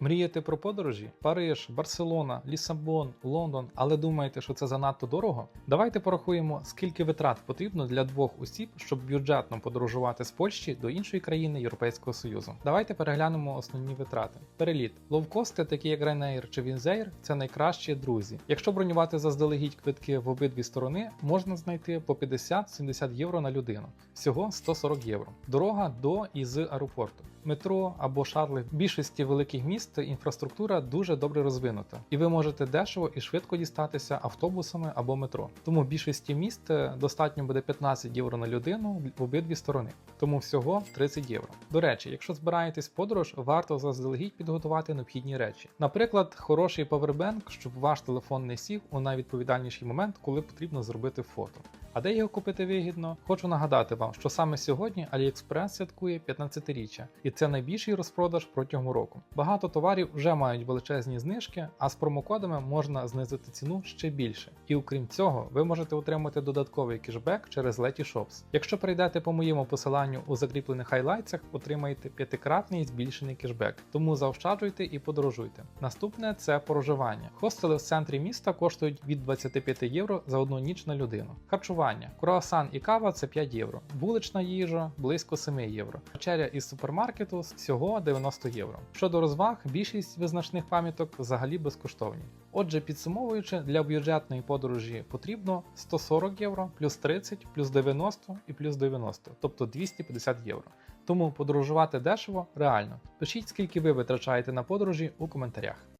Мрієте про подорожі? Париж, Барселона, Лісабон, Лондон, але думаєте, що це занадто дорого? Давайте порахуємо, скільки витрат потрібно для двох осіб, щоб бюджетно подорожувати з Польщі до іншої країни Європейського Союзу. Давайте переглянемо основні витрати. Переліт. Ловкости, такі як Ryanair чи Wizzair, це найкращі друзі. Якщо бронювати заздалегідь квитки в обидві сторони, можна знайти по 50-70 євро на людину. Всього 140 євро. Дорога до і з аеропорту. Метро або шатли більшості великих міст інфраструктура дуже добре розвинута, і ви можете дешево і швидко дістатися автобусами або метро. Тому в більшості міст е, достатньо буде 15 євро на людину в обидві сторони, тому всього 30 євро. До речі, якщо збираєтесь в подорож, варто заздалегідь підготувати необхідні речі. Наприклад, хороший павербенк, щоб ваш телефон не сів у найвідповідальніший момент, коли потрібно зробити фото. А де його купити вигідно? Хочу нагадати вам, що саме сьогодні AliExpress святкує 15-річчя, і це найбільший розпродаж протягом року. Багато товарів вже мають величезні знижки, а з промокодами можна знизити ціну ще більше. І окрім цього, ви можете отримати додатковий кешбек через Letty Shops. Якщо перейдете по моєму посиланню у закріплених хайлайтсах, отримаєте п'ятикратний збільшений кешбек. Тому заощаджуйте і подорожуйте. Наступне це проживання. Хостели в центрі міста коштують від 25 євро за одну ніч на людину. Харчування, круасан і кава це 5 євро. Вулична їжа близько 7 євро. Вечеря із супермаркету всього 90 євро. Щодо розваг, більшість визначних пам'яток взагалі безкоштовні. Отже, підсумовуючи, для бюджетної подорожі потрібно 140 євро, плюс 30, плюс 90 і плюс 90, тобто 250 євро. Тому подорожувати дешево реально. Пишіть, скільки ви витрачаєте на подорожі у коментарях.